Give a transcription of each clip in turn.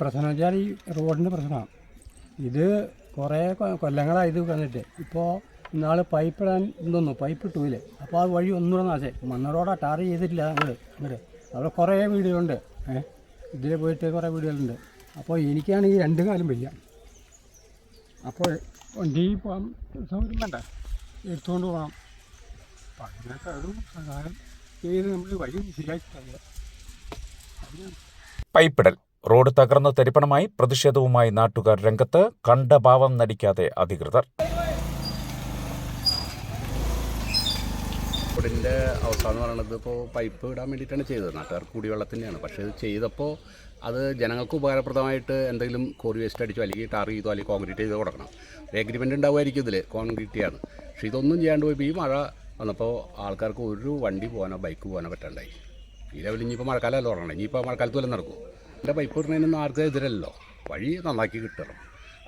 പ്രശ്നം വെച്ചാൽ ഈ റോഡിന്റെ പ്രശ്നമാണ് ഇത് കുറേ കൊല്ലങ്ങളായി ഇത് വന്നിട്ട്. ഇപ്പോൾ ഇന്നാൾ പൈപ്പ് ഇടാൻ തോന്നുന്നു പൈപ്പ് ഇട്ടൂലേ അപ്പോൾ ആ വഴി ഒന്നുകൂടെ നാശേ മണ്ണ ടാർ ചെയ്തിട്ടില്ല അങ്ങോട്ട് അങ്ങോട്ട് അവിടെ കുറേ വീടുകളുണ്ട്. ഏഹ് ഇതിൽ പോയിട്ട് കുറേ വീടുകളുണ്ട്. അപ്പോൾ എനിക്കാണെങ്കിൽ രണ്ട് കാലം വയ്യ. അപ്പോൾ വണ്ടി പോകാൻ സൗകര്യം വേണ്ട. എടുത്തുകൊണ്ട് പോകണം അപ്പം അതിനൊക്കെ അതും സഹായം ചെയ്ത് നമ്മൾ വഴി ശരിയാക്കി പൈപ്പിടൽ. റോഡ് തകർന്ന് തരിപ്പണമായി പ്രതിഷേധവുമായി നാട്ടുകാർ രംഗത്ത് കണ്ടഭാവം നടിക്കാതെ അധികൃതർ. റോഡിന്റെ അവസ്ഥ എന്ന് പറയുന്നത് ഇപ്പോൾ പൈപ്പ് ഇടാൻ വേണ്ടിയിട്ടാണ് ചെയ്തത്. നാട്ടുകാർ കുടിവെള്ളത്തിന്റെയാണ് പക്ഷേ ഇത് ചെയ്തപ്പോൾ അത് ജനങ്ങൾക്ക് ഉപകാരപ്രദമായിട്ട് എന്തെങ്കിലും കോറി വേസ്റ്റ് അടിച്ചോ അല്ലെങ്കിൽ ടാർ ചെയ്തോ അല്ലെങ്കിൽ കോൺക്രീറ്റ് ചെയ്തോ കൊടുക്കണം. ഒരു എഗ്രിമെന്റ് ഉണ്ടാവുമായിരിക്കും ഇതിൽ കോൺക്രീറ്റ് ചെയ്യാണ് പക്ഷേ ഇതൊന്നും ചെയ്യാണ്ട് പോയി. ഈ മഴ വന്നപ്പോൾ ആൾക്കാർക്ക് ഒരു വണ്ടി പോകാനോ ബൈക്ക് പോകാനോ പറ്റണ്ടായി. ഈ ലെവലിൽ ഇനിയിപ്പോൾ മഴക്കാലമല്ല തുടങ്ങണം. ഇനിയിപ്പോൾ മഴക്കാലത്ത് വല്ലതും നടക്കും എന്റെ പൈപ്പ് ഇടുന്നതിനൊന്നും ആർക്കും എതിരല്ലോ വഴി നന്നാക്കി കിട്ടണം.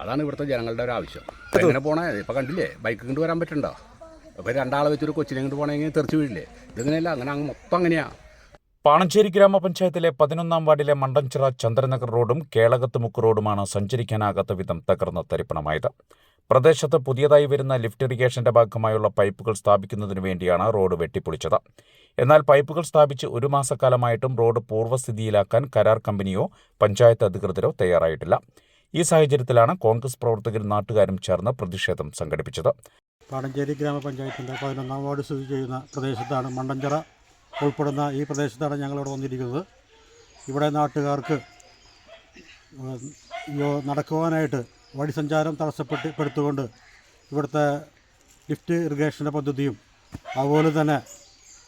അതാണ് ഇവിടുത്തെ ജനങ്ങളുടെ ഒരു ആവശ്യം. എങ്ങനെ പോണേ? ഇപ്പം കണ്ടില്ലേ? ബൈക്ക് കൊണ്ട് വരാൻ പറ്റണ്ടോ? അപ്പോൾ രണ്ടാളെ വെച്ചൊരു കൊച്ചിനെ കൊണ്ട് പോകണമെങ്കിൽ തെറിച്ച് വീഴില്ലേ? ഇതിങ്ങനെയല്ല അങ്ങനെ അങ്ങ് മൊത്തം അങ്ങനെയാണ് പാണഞ്ചേരി ഗ്രാമപഞ്ചായത്തിലെ പതിനൊന്നാം വാർഡിലെ മണ്ടൻചിറ ചന്ദ്രനഗർ റോഡും കേളകത്തുമുക്ക് റോഡുമാണ് സഞ്ചരിക്കാനാകാത്ത വിധം തകർന്ന തരിപ്പണമായത്. പ്രദേശത്ത് പുതിയതായി വരുന്ന ലിഫ്റ്റ് ഇറിഗേഷന്റെ ഭാഗമായുള്ള പൈപ്പുകൾ സ്ഥാപിക്കുന്നതിനു വേണ്ടിയാണ് റോഡ് വെട്ടിപ്പൊളിച്ചത്. എന്നാൽ പൈപ്പുകൾ സ്ഥാപിച്ച് ഒരു മാസക്കാലമായിട്ടും റോഡ് പൂർവസ്ഥിതിയിലാക്കാൻ കരാർ കമ്പനിയോ പഞ്ചായത്ത് അധികൃതരോ തയ്യാറായിട്ടില്ല. ഈ സാഹചര്യത്തിലാണ് കോൺഗ്രസ് പ്രവർത്തകരും നാട്ടുകാരും ചേർന്ന് പ്രതിഷേധം സംഘടിപ്പിച്ചത്. പാടഞ്ചേരി ഗ്രാമപഞ്ചായത്തിന്റെ പതിനൊന്നാം വാർഡ് സ്ഥിതി ചെയ്യുന്ന പ്രദേശത്താണ് മണ്ടഞ്ചിറ. ഉൾപ്പെടുന്ന ഈ പ്രദേശത്താണ് ഞങ്ങളിവിടെ വന്നിരിക്കുന്നത്. ഇവിടെ നാട്ടുകാർക്ക് നടക്കുവാനായിട്ട് വഴി സഞ്ചാരം തടസ്സപ്പെട്ട് പെടുത്തുകൊണ്ട് ഇവിടുത്തെ ലിഫ്റ്റ് ഇറിഗേഷന്റെ പദ്ധതിയും അതുപോലെ തന്നെ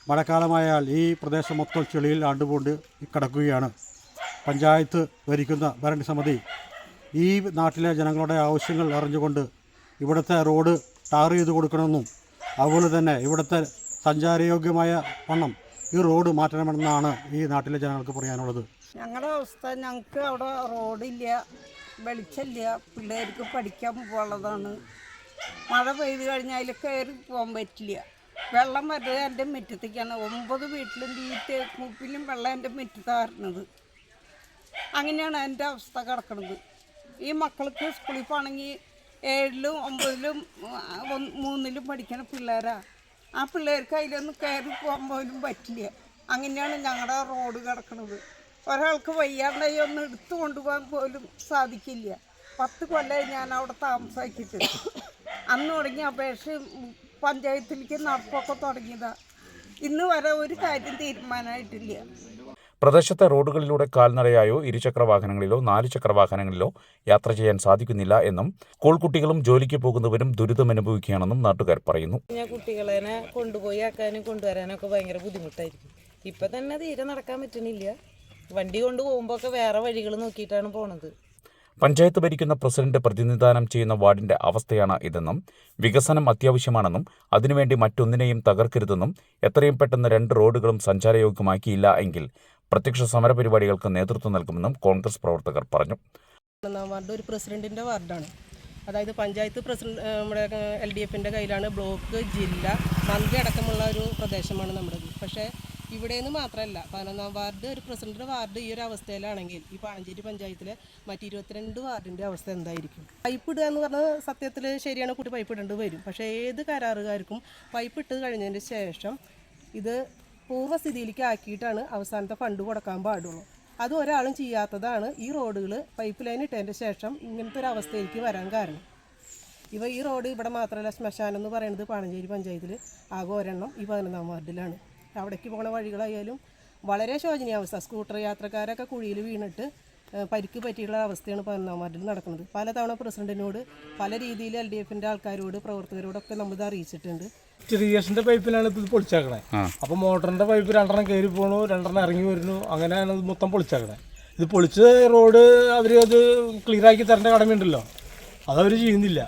മഴക്കാലമായാൽ ഈ പ്രദേശം മൊത്തം ചെളിയിൽ ആണ്ടുകൊണ്ട് കിടക്കുകയാണ്. പഞ്ചായത്ത് ഭരിക്കുന്ന ഭരണസമിതി ഈ നാട്ടിലെ ജനങ്ങളുടെ ആവശ്യങ്ങൾ അറിഞ്ഞുകൊണ്ട് ഇവിടുത്തെ റോഡ് ടാർ ചെയ്ത് കൊടുക്കണമെന്നും അതുപോലെ തന്നെ ഇവിടുത്തെ സഞ്ചാരയോഗ്യമായ വണ്ണം ഈ റോഡ് മാറ്റണമെന്നാണ് ഈ നാട്ടിലെ ജനങ്ങൾക്ക് പറയാനുള്ളത്. ഞങ്ങളുടെ അവസ്ഥ ഞങ്ങൾക്ക് അവിടെ റോഡില്ല. വെളിച്ചമില്ല. പിള്ളേർക്ക് പഠിക്കാൻ പോകുന്നതാണ് മഴ പെയ്ത് കഴിഞ്ഞാൽ കയറി പോകാൻ പറ്റില്ല. വെള്ളം വരുന്നത് എന്റെ മുറ്റത്തേക്കാണ്. ഒമ്പത് വീട്ടിലും തീറ്റ തേക്കുപ്പിലും വെള്ളം എന്റെ മുറ്റത്താറുന്നത് അങ്ങനെയാണ് എന്റെ അവസ്ഥ കിടക്കുന്നത് ഈ മക്കൾക്ക് സ്കൂളിൽ പോകണമെങ്കിൽ ഏഴിലും ഒമ്പതിലും മൂന്നിലും പഠിക്കുന്ന പിള്ളേരാ. ആ പിള്ളേർക്ക് അതിലൊന്നും കയറി പോകാൻ പോലും പറ്റില്ല. അങ്ങനെയാണ് ഞങ്ങളുടെ റോഡ് കിടക്കുന്നത് ഒരാൾക്ക് വയ്യാണ്ടായി ഒന്ന് എടുത്തു കൊണ്ടുപോകാൻ പോലും സാധിക്കില്ല. പത്ത് കൊല്ലമായി ഞാൻ അവിടെ താമസാക്കിയിട്ട് അന്ന് തുടങ്ങിയ അപേക്ഷ പഞ്ചായത്തിലേക്ക് നടപ്പൊക്കെ തുടങ്ങിയതാ. ഇന്ന് വരെ ഒരു കാര്യം തീരുമാനമായിട്ടില്ല. പ്രദേശത്തെ റോഡുകളിലൂടെ കാൽനടയായോ ഇരുചക്ര വാഹനങ്ങളിലോ നാല് ചക്ര വാഹനങ്ങളിലോ യാത്ര ചെയ്യാൻ സാധിക്കുന്നില്ല എന്നും സ്കൂൾ കുട്ടികളും ജോലിക്ക് പോകുന്നവരും ദുരിതമനുഭവിക്കുകയാണെന്നും നാട്ടുകാർ പറയുന്നു. ഞാൻ കുട്ടികളെ കൊണ്ടുപോയി ആക്കാനും കൊണ്ടുവരാനൊക്കെ ഭയങ്കര ബുദ്ധിമുട്ടായിരിക്കും. ഇപ്പൊ തന്നെ തീരെ നടക്കാൻ പറ്റണില്ല. വണ്ടി കൊണ്ട് പോകുമ്പോ ഒക്കെ വേറെ വഴികൾ നോക്കിയിട്ടാണ് പോണത്. പഞ്ചായത്ത് ഭരിക്കുന്ന പ്രസിഡന്റ് പ്രതിനിധാനം ചെയ്യുന്ന വാർഡിന്റെ അവസ്ഥയാണ് ഇതെന്നും വികസനം അത്യാവശ്യമാണെന്നും അതിനുവേണ്ടി മറ്റൊന്നിനെയും തകർക്കരുതെന്നും എത്രയും പെട്ടെന്ന് രണ്ട് റോഡുകളും സഞ്ചാരയോഗ്യമാക്കിയില്ല എങ്കിൽ പ്രത്യക്ഷ സമരപരിപാടികൾക്ക് നേതൃത്വം നൽകുമെന്നും കോൺഗ്രസ് പ്രവർത്തകർ പറഞ്ഞു. വാർഡ് ഒരു പ്രസിഡന്റിന്റെ വാർഡാണ്. അതായത് പഞ്ചായത്ത് പ്രസിഡന്റ് നമ്മുടെ എൽ ഡി എഫിന്റെ കയ്യിലാണ് ബ്ലോക്ക് ജില്ല മന്ത്രി അടക്കമുള്ള ഒരു പ്രദേശമാണ് നമ്മുടേത്. പക്ഷേ ഇവിടെ നിന്ന് മാത്രമല്ല പതിനൊന്നാം വാർഡ് ഒരു പ്രസിഡന്റ് വാർഡ് ഈ ഒരു അവസ്ഥയിലാണെങ്കിൽ ഈ പാണഞ്ചേരി പഞ്ചായത്തിലെ മറ്റ് ഇരുപത്തിരണ്ട് വാർഡിന്റെ അവസ്ഥ എന്തായിരിക്കും? പൈപ്പ് ഇടുക എന്ന് പറഞ്ഞാൽ സത്യത്തിൽ ശരിയാണ് കുട്ടി പൈപ്പ് ഇടേണ്ടി വരും. പക്ഷേ ഏത് കരാറുകാർക്കും പൈപ്പ് ഇട്ട് കഴിഞ്ഞതിന് ശേഷം ഇത് പൂർവസ്ഥിതിയിലേക്ക് ആക്കിയിട്ടാണ് അവസാനത്തെ ഫണ്ട് കൊടുക്കാൻ പാടുള്ളൂ. അത് ഒരാളും ചെയ്യാത്തതാണ് ഈ റോഡുകൾ പൈപ്പ് ലൈൻ ഇട്ടതിന്റെ ശേഷം ഇങ്ങനത്തെ ഒരു അവസ്ഥയിലേക്ക് വരാൻ കാരണം. ഇവ ഈ റോഡ് ഇവിടെ മാത്രമല്ല ശ്മശാനം എന്ന് പറയുന്നത് പാണഞ്ചേരി പഞ്ചായത്തിൽ ആകെ ഒരെണ്ണം ഈ പതിനൊന്നാം വാർഡിലാണ്. അവിടേക്ക് പോണ വഴികളായാലും വളരെ ശോചനീയാവസ്ഥ സ്കൂട്ടർ യാത്രക്കാരൊക്കെ കുഴിയിൽ വീണിട്ട് പരിക്ക് പറ്റിയുള്ള അവസ്ഥയാണ് പതിനൊന്നാം വാർഡിൽ നടക്കുന്നത്. പലതവണ പ്രസിഡന്റിനോട് പല രീതിയിൽ എൽ ഡി എഫിന്റെ ആൾക്കാരോട് പ്രവർത്തകരോടൊക്കെ നമ്മളിത് അറിയിച്ചിട്ടുണ്ട്. ഇറിഗേഷന്റെ പൈപ്പിലാണ് ഇത് പൊളിച്ചാക്കണേ. അപ്പൊ മോട്ടറിന്റെ പൈപ്പ് രണ്ടെണ്ണം കയറി പോണു രണ്ടെണ്ണം ഇറങ്ങി വരുന്നു അങ്ങനെയാണ് ഇത് മൊത്തം പൊളിച്ചാക്കണേ. ഇത് പൊളിച്ച് റോഡ് അവർ അത് ക്ലിയർ ആക്കി തരേണ്ട കടമയുണ്ടല്ലോ. അതവർ ചെയ്യുന്നില്ല.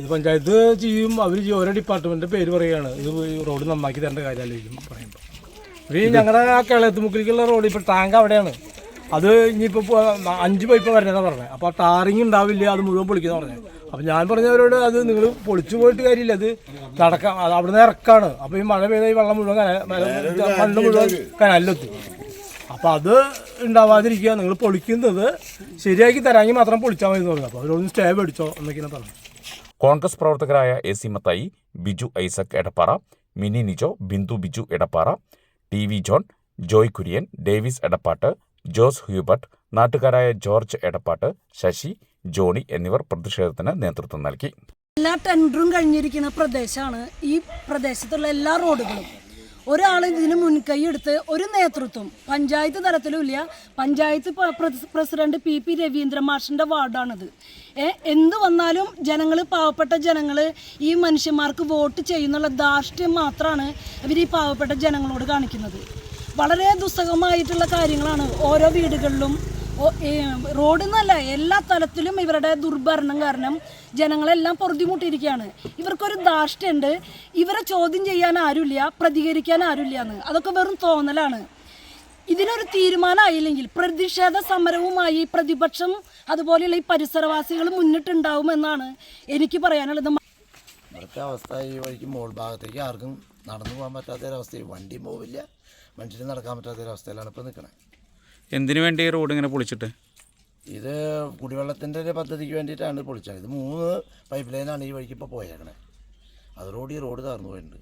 ഇത് പഞ്ചായത്ത് ചെയ്യും അവർ ചെയ്യും. ഓരോ ഡിപ്പാർട്ട്മെന്റിന്റെ പേര് പറയുകയാണ്. ഇത് റോഡ് നന്നാക്കി തരേണ്ട കാര്യമായിരിക്കും പറയുമ്പോൾ ഈ ഞങ്ങളുടെ ആ കേളത്തുമുക്കിലേക്കുള്ള റോഡ് ഇപ്പോൾ ടാങ്ക് അവിടെയാണ്. അത് ഇനിയിപ്പോൾ അഞ്ച് പൈപ്പ് വരണതാണ് പറഞ്ഞത് അപ്പോൾ ടാറിങ് ഉണ്ടാവില്ല അത് മുഴുവൻ പൊളിക്കുന്ന പറഞ്ഞത് അപ്പം ഞാൻ പറഞ്ഞവരോട് അത് നിങ്ങൾ പൊളിച്ചു പോയിട്ട് കാര്യമില്ല അത് നടക്കാം. അത് അവിടെ നിന്ന് ഇറക്കാണ്. അപ്പോൾ ഈ മഴ പെയ്ത ഈ വെള്ളം മുഴുവൻ മണ്ണ് മുഴുവൻ കനാലിലെത്തും. അപ്പോൾ അത് ഉണ്ടാവാതിരിക്കുക. നിങ്ങൾ പൊളിക്കുന്നത് ശരിയാക്കി തരാമെങ്കിൽ മാത്രം പൊളിച്ചാൽ മതി എന്ന് പറഞ്ഞു. അപ്പോൾ അവരോട് സ്റ്റേ മേടിച്ചോ എന്നൊക്കെയാണ് പറഞ്ഞത്. കോൺഗ്രസ് പ്രവർത്തകരായ A C Mathai Biju Isaac Edappara Mini Nijo Bindu Biju Edappara T V John Joy Kurian Davis Edappattu Jose Hubert നാട്ടുകാരായ ജോർജ് എടപ്പാട്ട് ശശി ജോണി എന്നിവർ പ്രതിഷേധത്തിന് നേതൃത്വം നൽകി. എല്ലാ ടെൻഡറും കഴിഞ്ഞിരിക്കുന്ന പ്രദേശമാണ് ഈ പ്രദേശത്തുള്ള എല്ലാ റോഡുകളും. ഒരാൾ ഇതിന് മുൻകൈ എടുത്ത് ഒരു നേതൃത്വം panchayat തലത്തിലുമില്ല. Panchayat president P P Raveendra മാഷിന്റെ വാർഡാണിത്. എന്ത് വന്നാലും ജനങ്ങൾ പാവപ്പെട്ട ജനങ്ങൾ ഈ മനുഷ്യന്മാർക്ക് വോട്ട് ചെയ്യുന്നുള്ള ധാർഷ്ട്യം മാത്രമാണ് ഇവർ ഈ പാവപ്പെട്ട ജനങ്ങളോട് കാണിക്കുന്നത്. വളരെ ദുസ്സഹമായിട്ടുള്ള കാര്യങ്ങളാണ് ഓരോ വീടുകളിലും റോഡ് എന്നല്ല എല്ലാ തലത്തിലും ഇവരുടെ ദുർഭരണം കാരണം ജനങ്ങളെല്ലാം പൊറുതിമുട്ടിയിരിക്കുകയാണ്. ഇവർക്കൊരു ധാർഷ്ട്യമുണ്ട് ഇവരെ ചോദ്യം ചെയ്യാൻ ആരുമില്ല പ്രതികരിക്കാൻ ആരുമില്ല എന്ന് അതൊക്കെ വെറും തോന്നലാണ്. ഇതിനൊരു തീരുമാനമായില്ലെങ്കിൽ പ്രതിഷേധ സമരവുമായി പ്രതിപക്ഷം അതുപോലെയുള്ള ഈ പരിസരവാസികൾ മുന്നിട്ടുണ്ടാവുമെന്നാണ് എനിക്ക് പറയാനുള്ളത്. ഇവിടുത്തെ അവസ്ഥ ഈ വഴിക്ക് മോൾ ഭാഗത്തേക്ക് ആർക്കും നടന്നു പോകാൻ പറ്റാത്തൊരവസ്ഥയിൽ വണ്ടിയും പോവില്ല. മനുഷ്യന് നടക്കാൻ പറ്റാത്തൊരവസ്ഥയിലാണ് ഇപ്പോൾ നിൽക്കുന്നത് എന്തിനു വേണ്ടി ഈ റോഡ് ഇങ്ങനെ പൊളിച്ചിട്ട്? ഇത് കുടിവെള്ളത്തിന്റെ ഒരു പദ്ധതിക്ക് വേണ്ടിയിട്ടാണ് പൊളിച്ചത്. ഇത് മൂന്ന് പൈപ്പ് ലൈനാണ് ഈ വഴിക്ക് ഇപ്പോൾ പോയേക്കണേ. അത് റോഡ് ഈ റോഡ് തകർന്നു പോയിട്ടുണ്ട്.